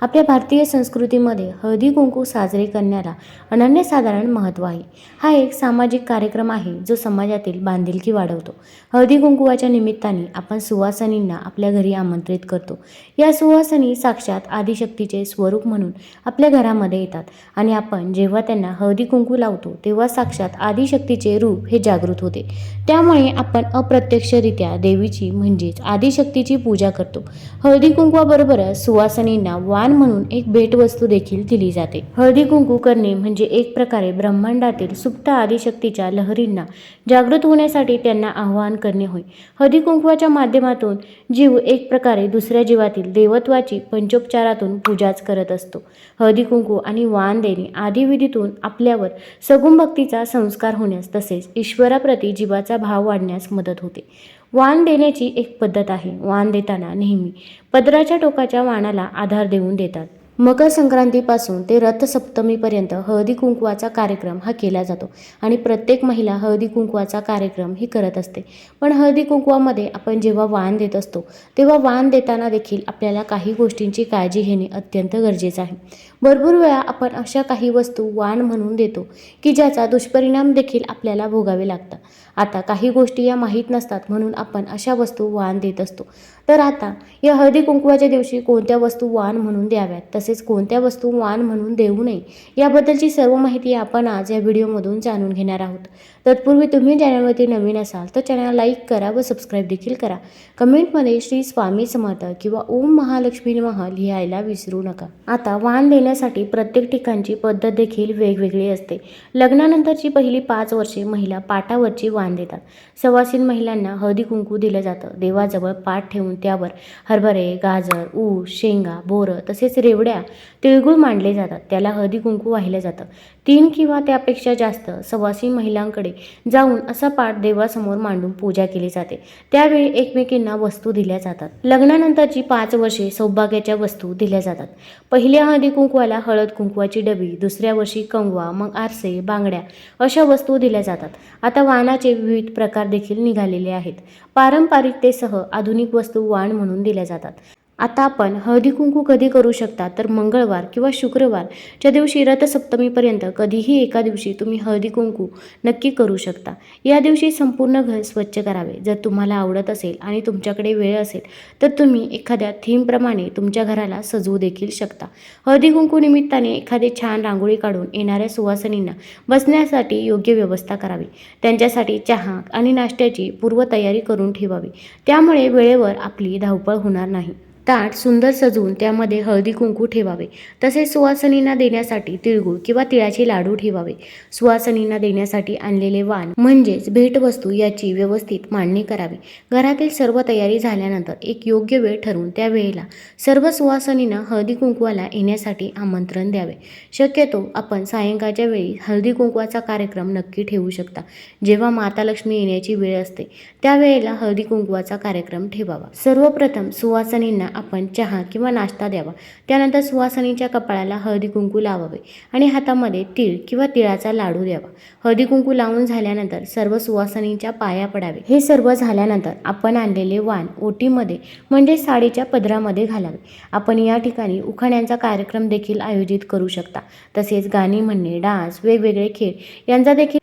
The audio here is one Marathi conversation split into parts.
आपल्या भारतीय संस्कृतीमध्ये हळदी कुंकू साजरे करण्याला अनन्यसाधारण महत्त्व आहे. हा एक सामाजिक कार्यक्रम आहे जो समाजातील बांधिलकी वाढवतो. हळदी कुंकुवाच्या निमित्ताने आपण सुवासनींना आपल्या घरी आमंत्रित करतो. या सुवासनी साक्षात आदिशक्तीचे स्वरूप म्हणून आपल्या घरामध्ये येतात आणि आपण जेव्हा त्यांना हळदी कुंकू लावतो तेव्हा साक्षात आदिशक्तीचे रूप हे जागृत होते. त्यामुळे आपण अप्रत्यक्षरित्या देवीची म्हणजेच आदिशक्तीची पूजा करतो. हळदी कुंकवाबरोबरच सुवासनींना दान म्हणून एक भेटवस्तू देखील दिली जाते. हळदी कुंकू करणे म्हणजे एक प्रकारे ब्रह्मांडातील सुप्त आदिशक्तीच्या लहरींना जागृत होण्यासाठी त्यांना आवाहन करणे होय. हळदी कुंकवाच्या माध्यमातून जीव एक प्रकारे दुसऱ्या जीवातील देवत्वाची पंचोपचारातून पूजाच करत असतो. हळदी कुंकू आणि वाण देणे आदी विधीतून आपल्यावर सगुण भक्तीचा संस्कार होण्यास तसेच ईश्वराप्रती जीवाचा भाव वाढण्यास मदत होते. वाण देण्याची एक पद्धत आहे. वाण देताना नेहमी पदराच्या टोकाच्या वाणाला आधार देऊन देतात. मकर संक्रांतीपासून ते रथसप्तमीपर्यंत हळदी कुंकवाचा कार्यक्रम हा केला जातो आणि प्रत्येक महिला हळदी कुंकवाचा कार्यक्रम ही करत असते. पण हळदी कुंकवामध्ये आपण जेव्हा वाण देत असतो तेव्हा वाण देताना देखील आपल्याला काही गोष्टींची काळजी घेणे अत्यंत गरजेचं आहे. भरपूर वेळा आपण अशा काही वस्तू वाण म्हणून देतो की ज्याचा दुष्परिणाम देखील आपल्याला भोगावे लागतात. आता काही गोष्टी या माहीत नसतात म्हणून आपण अशा वस्तू वाण देत असतो. तर आता या हळदी कुंकवाच्या दिवशी कोणत्या वस्तू वाण म्हणून द्याव्यात तसेच कोणत्या वस्तू वाण म्हणून देऊ नये याबद्दलची सर्व माहिती आपण आज या व्हिडिओमधून जाणून घेणार आहोत. तत्पूर्वी तुम्ही चॅनलवरती नवीन असाल तर चॅनल लाईक करा व सबस्क्राईब देखील करा. कमेंटमध्ये श्री स्वामी समर्थ किंवा ओम महालक्ष्मी महा लिहायला विसरू नका. आता वाण करण्यासाठी प्रत्येक ठिकाणची पद्धत देखील वेगवेगळी असते. लग्नानंतरची पहिली पाच वर्षे महिला पाटावरची वाण देतात. सवासीन महिलांना हळदी कुंकू दिलं जातं. देवाजवळ पाठ ठेवून त्यावर हरभरे गाजर ऊस शेंगा बोरं तसेच रेवड्या तिळगुळ मांडले जातात. त्याला हळदी कुंकू वाहिलं जातं. तीन किंवा त्यापेक्षा जास्त सवासीन महिलांकडे जाऊन असा पाठ देवासमोर मांडून पूजा केली जाते. त्यावेळी एकमेकींना वस्तू दिल्या जातात. लग्नानंतरची पाच वर्षे सौभाग्याच्या वस्तू दिल्या जातात. पहिल्या हळदी कुंकवाला हळद कुंकवाची डबी दुसऱ्या वर्षी कंगवा मग आरसे बांगड्या अशा वस्तू दिल्या जातात. आता वाणाचे विविध प्रकार देखील निघालेले आहेत. पारंपरिकतेसह आधुनिक वस्तू वाण म्हणून दिल्या जातात. आता आपण हळदी कुंकू कधी करू शकता? तर मंगळवार किंवा शुक्रवारच्या दिवशी रथसप्तमीपर्यंत कधीही एका दिवशी तुम्ही हळदी कुंकू नक्की करू शकता. या दिवशी संपूर्ण घर स्वच्छ करावे. जर तुम्हाला आवडत असेल आणि तुमच्याकडे वेळ असेल तर तुम्ही एखाद्या थीमप्रमाणे तुमच्या घराला सजवू देखील शकता. हळदी कुंकू निमित्ताने एखादे छान रांगोळी काढून येणाऱ्या सुवासिनींना बसण्यासाठी योग्य व्यवस्था करावी. त्यांच्यासाठी चहा आणि नाश्त्याची पूर्वतयारी करून ठेवावी. त्यामुळे वेळेवर आपली धावपळ होणार नाही. ताट सुंदर सजवून त्यामध्ये हळदी कुंकू ठेवावे. तसेच सुवासनींना देण्यासाठी तिळगुळ किंवा तिळाचे लाडू ठेवावे. सुवासनींना देण्यासाठी आणलेले वाण म्हणजेच भेटवस्तू याची व्यवस्थित मांडणी करावी. घरातील सर्व तयारी झाल्यानंतर एक योग्य वेळ ठरवून त्या वेळेला सर्व सुवासनींना हळदी कुंकवाला येण्यासाठी आमंत्रण द्यावे. शक्यतो आपण सायंकाळच्या वेळी हळदी कुंकवाचा कार्यक्रम नक्की ठेवू शकता. जेव्हा माता लक्ष्मी येण्याची वेळ असते त्यावेळेला हळदी कुंकवाचा कार्यक्रम ठेवावा. सर्वप्रथम सुवासनींना आपण चहा किंवा नाश्ता द्यावा. त्यानंतर सुवासनीच्या कपाळाला हळदी कुंकू लावावे आणि हातामध्ये तीळ किंवा तिळाचा लाडू द्यावा. हळदी कुंकू लावून झाल्यानंतर सर्व सुवासनीच्या पाया पडावे. हे सर्व झाल्यानंतर आपण आणलेले वाण ओटीमध्ये म्हणजे साडीच्या पदरामध्ये घालावे. आपण या ठिकाणी उखाण्यांचा कार्यक्रम देखील आयोजित करू शकता. तसेच गाणी म्हणणे डान्स वेगवेगळे खेळ यांचा देखील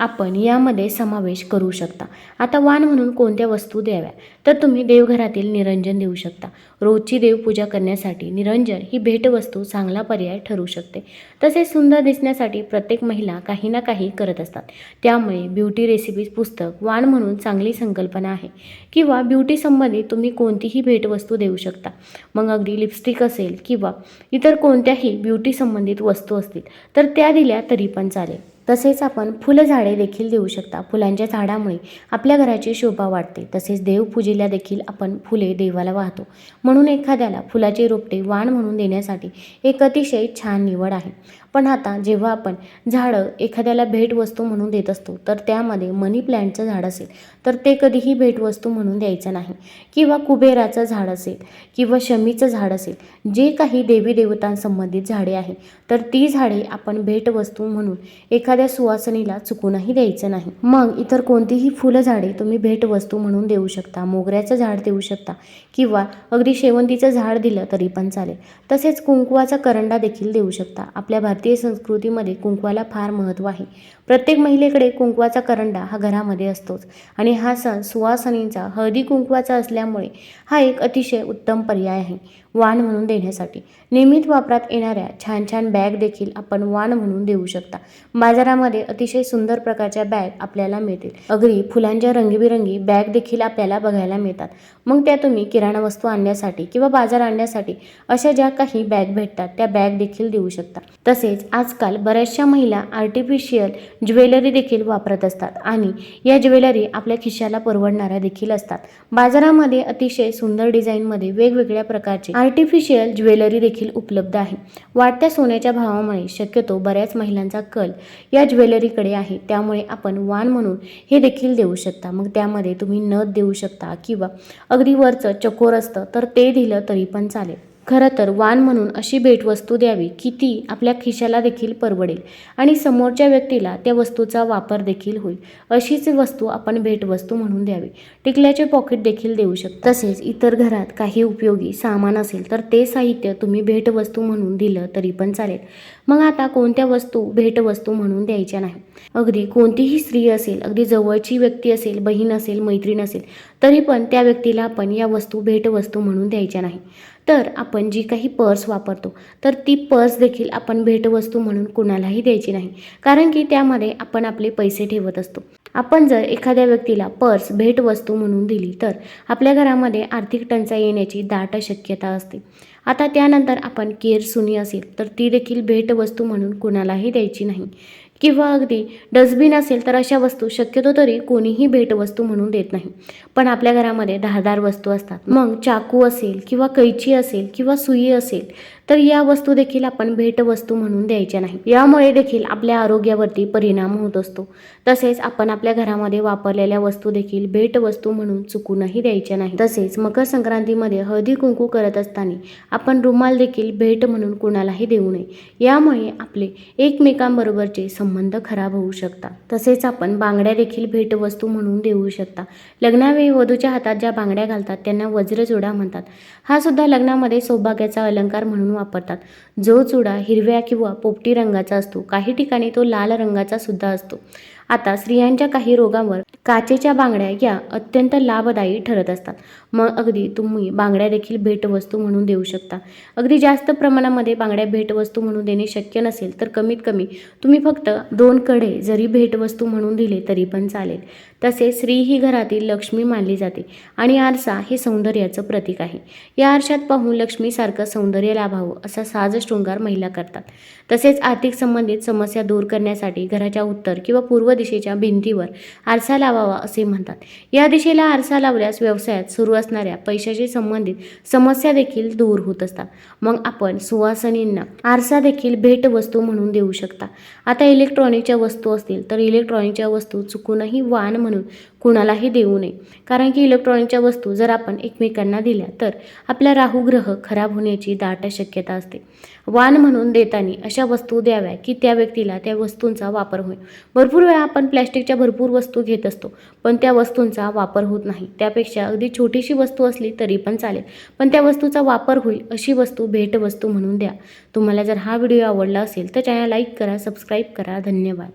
आपण यामध्ये समावेश करू शकता. आता वाण म्हणून कोणत्या वस्तू द्याव्या? तर तुम्ही देवघरातील निरंजन देऊ शकता. रोजची देवपूजा करण्यासाठी निरंजन ही भेटवस्तू चांगला पर्याय ठरू शकते. तसेच सुंदर दिसण्यासाठी प्रत्येक महिला काही ना काही करत असतात. त्यामुळे ब्युटी रेसिपीज पुस्तक वाण म्हणून चांगली संकल्पना आहे. किंवा ब्युटी संबंधित तुम्ही कोणतीही भेटवस्तू देऊ शकता. मग अगदी लिपस्टिक असेल किंवा इतर कोणत्याही ब्युटी संबंधित वस्तू असतील तर त्या दिल्या तरी पण चालेल. तसेच आपण फुलझाडे देखील देऊ शकता. फुलांच्या झाडामुळे आपल्या घराची शोभा वाढते. तसेच देवपूजेला देखील आपण फुले देवाला वाहतो. म्हणून एखाद्याला फुलाचे रोपटे वाण म्हणून देण्यासाठी एक अतिशय छान निवड आहे. पण आता जेव्हा आपण झाडं एखाद्याला भेटवस्तू म्हणून देत असतो तर त्यामध्ये मनी प्लॅन्टचं झाड असेल तर ते कधीही भेटवस्तू म्हणून द्यायचं नाही. किंवा कुबेराचं झाड असेल किंवा शमीचं झाड असेल जे काही देवी देवतांसंबंधित झाडे आहे तर ती झाडे आपण भेटवस्तू म्हणून एखाद्या सुवासनीला चुकूनही द्यायचं नाही. मग इतर कोणतीही फुलं झाडे तुम्ही भेटवस्तू म्हणून देऊ शकता मोगऱ्याचं झाड देऊ शकता किंवा अगदी शेवंतीचं झाड दिलं तरी पण चालेल. तसेच कुंकुवाचा करंडा देखील देऊ शकता आपल्या भारतीय भारतीय संस्कृतीमध्ये कुंकवाला फार महत्त्व आहे. प्रत्येक महिलेकडे कुंकवाचा करंडा हा घरामध्ये असतोच आणि हा सण सुवासनींचा हळदी कुंकवाचा असल्यामुळे हा एक अतिशय उत्तम पर्याय आहे. वाण म्हणून देण्यासाठी. नियमित वापरात येणाऱ्या छान छान बॅग देखील आपण वाण म्हणून देऊ शकता. बाजारामध्ये अतिशय सुंदर प्रकारच्या बॅग आपल्याला मिळतील. अगदी फुलांच्या रंगीबिरंगी बॅग देखील आपल्याला बघायला मिळतात. मग त्या तुम्ही किराणा वस्तू आणण्यासाठी किंवा बाजार आणण्यासाठी अशा ज्या काही बॅग भेटतात त्या बॅग देखील देऊ शकता. तसेच आजकाल बऱ्याचशा महिला आर्टिफिशियल ज्वेलरी देखील वापरत असतात आणि या ज्वेलरी आपल्या खिशाला परवडणाऱ्या देखील असतात. बाजारामध्ये अतिशय सुंदर डिझाईनमध्ये वेगवेगळ्या प्रकारचे आर्टिफिशियल ज्वेलरी देखील उपलब्ध आहे. वाढत्या सोन्याच्या भावामुळे शक्यतो बऱ्याच महिलांचा कल या ज्वेलरीकडे आहे. त्यामुळे आपण वाण म्हणून हे देखील देऊ शकता. मग त्यामध्ये तुम्ही नथ देऊ शकता किंवा अगदी वरचं चकोर असतं तर ते दिलं तरी पण चालेल. खरं तर वाण म्हणून अशी भेटवस्तू द्यावी की ती आपल्या खिशाला देखील परवडेल आणि समोरच्या व्यक्तीला त्या वस्तूचा वापर देखील होईल. अशीच वस्तू आपण भेटवस्तू म्हणून द्यावी. टिकल्याचे पॉकेट देखील देऊ शकतो. तसेच इतर घरात काही उपयोगी सामान असेल तर ते साहित्य तुम्ही भेटवस्तू म्हणून दिलं तरी पण चालेल. मग आता कोणत्या वस्तू भेटवस्तू म्हणून द्यायच्या नाही? अगदी कोणतीही स्त्री असेल अगदी जवळची व्यक्ती असेल बहीण असेल मैत्रीण असेल तरी पण त्या व्यक्तीला आपण या वस्तू भेटवस्तू म्हणून द्यायच्या नाही. तर आपण जी काही पर्स वापरतो तर ती पर्स देखील आपण भेटवस्तू म्हणून कुणालाही द्यायची नाही. कारण की त्यामध्ये आपण आपले पैसे ठेवत असतो. आपण जर एखाद्या व्यक्तीला पर्स भेटवस्तू म्हणून दिली तर आपल्या घरामध्ये आर्थिक टंचाई येण्याची दाट शक्यता असते. आता त्यानंतर आपण केर सुनी असेल तर ती देखील भेटवस्तू म्हणून कुणालाही द्यायची नाही. किंवा अगदी डस्टबिन असेल तर अशा वस्तू शक्यतो तरी कोणीही भेटवस्तू म्हणून देत नाही. पण आपल्या घरामध्ये दहादार वस्तू असतात. मग चाकू असेल किंवा कैची असेल किंवा सुई असेल तर या वस्तू देखील आपण भेटवस्तू म्हणून द्यायच्या नाही. यामुळे देखील आपल्या आरोग्यावरती परिणाम होत असतो. तसेच आपण आपल्या घरामध्ये वापरलेल्या वस्तू देखील भेटवस्तू म्हणून चुकूनही द्यायच्या नाही. तसेच मकर संक्रांतीमध्ये हळदी कुंकू करत असताना आपण रुमाल देखील भेट म्हणून कुणालाही देऊ नये. यामुळे आपले एकमेकांबरोबरचे संबंध खराब होऊ शकतात. तसेच आपण बांगड्या देखील भेटवस्तू म्हणून देऊ शकता. लग्नावेळी वधूच्या हातात ज्या बांगड्या घालतात त्यांना वज्रजोडा म्हणतात. हा सुद्धा लग्नामध्ये सौभाग्याचा अलंकार म्हणून वापरतात. जो चुडा हिरव्या किंवा पोपटी रंगाचा असतो काही ठिकाणी तो लाल रंगाचा सुद्धा असतो. आता स्त्रियांच्या काही रोगांवर काचेच्या बांगड्या या अत्यंत लाभदायी ठरत असतात. मग अगदी तुम्ही बांगड्या देखील भेटवस्तू म्हणून देऊ शकता. अगदी जास्त प्रमाणामध्ये बांगड्या भेटवस्तू म्हणून देणे शक्य नसेल तर कमीत कमी तुम्ही फक्त दोन कडे जरी भेटवस्तू म्हणून दिले तरी पण चालेल. तसेच स्त्री ही घरातील लक्ष्मी मानली जाते आणि आरसा हे सौंदर्याचं प्रतीक आहे. या आरशात पाहून लक्ष्मीसारखं सौंदर्य लाभावं असा साज शृंगार महिला करतात. तसेच आर्थिक संबंधित समस्या दूर करण्यासाठी घराच्या उत्तर किंवा पूर्व दिशेच्या भिंतीवर आरसा लावावा असे म्हणतात. या दिशेला आरसा लावल्यास व्यवसायात सुरू असणाऱ्या पैशाशी संबंधित समस्या देखील दूर होत असतात. मग आपण सुवासनींना आरसा देखील भेटवस्तू म्हणून देऊ शकता. आता इलेक्ट्रॉनिकच्या वस्तू असतील तर इलेक्ट्रॉनिकच्या वस्तू चुकूनही वाण म्हणून कुणालाही देऊ नये. कारण की इलेक्ट्रॉनिकच्या वस्तू जर आपण एकमेकांना दिल्या तर आपला राहू ग्रह खराब होण्याची दाट शक्यता असते. वाण म्हणून देताना अशा वस्तू द्याव्या की त्या व्यक्तीला त्या वस्तूंचा वापर होईल भरपूर वेळा आपण प्लॅस्टिकच्या भरपूर वस्तू घेत असतो पण त्या वस्तूंचा वापर होत नाही. त्यापेक्षा अगदी छोटीशी वस्तू असली तरी पण चालेल. पण त्या वस्तूचा वापर होईल अशी वस्तू भेटवस्तू म्हणून द्या. तुम्हाला जर हा व्हिडिओ आवडला असेल तर चॅनल लाईक करा सबस्क्राईब करा. धन्यवाद.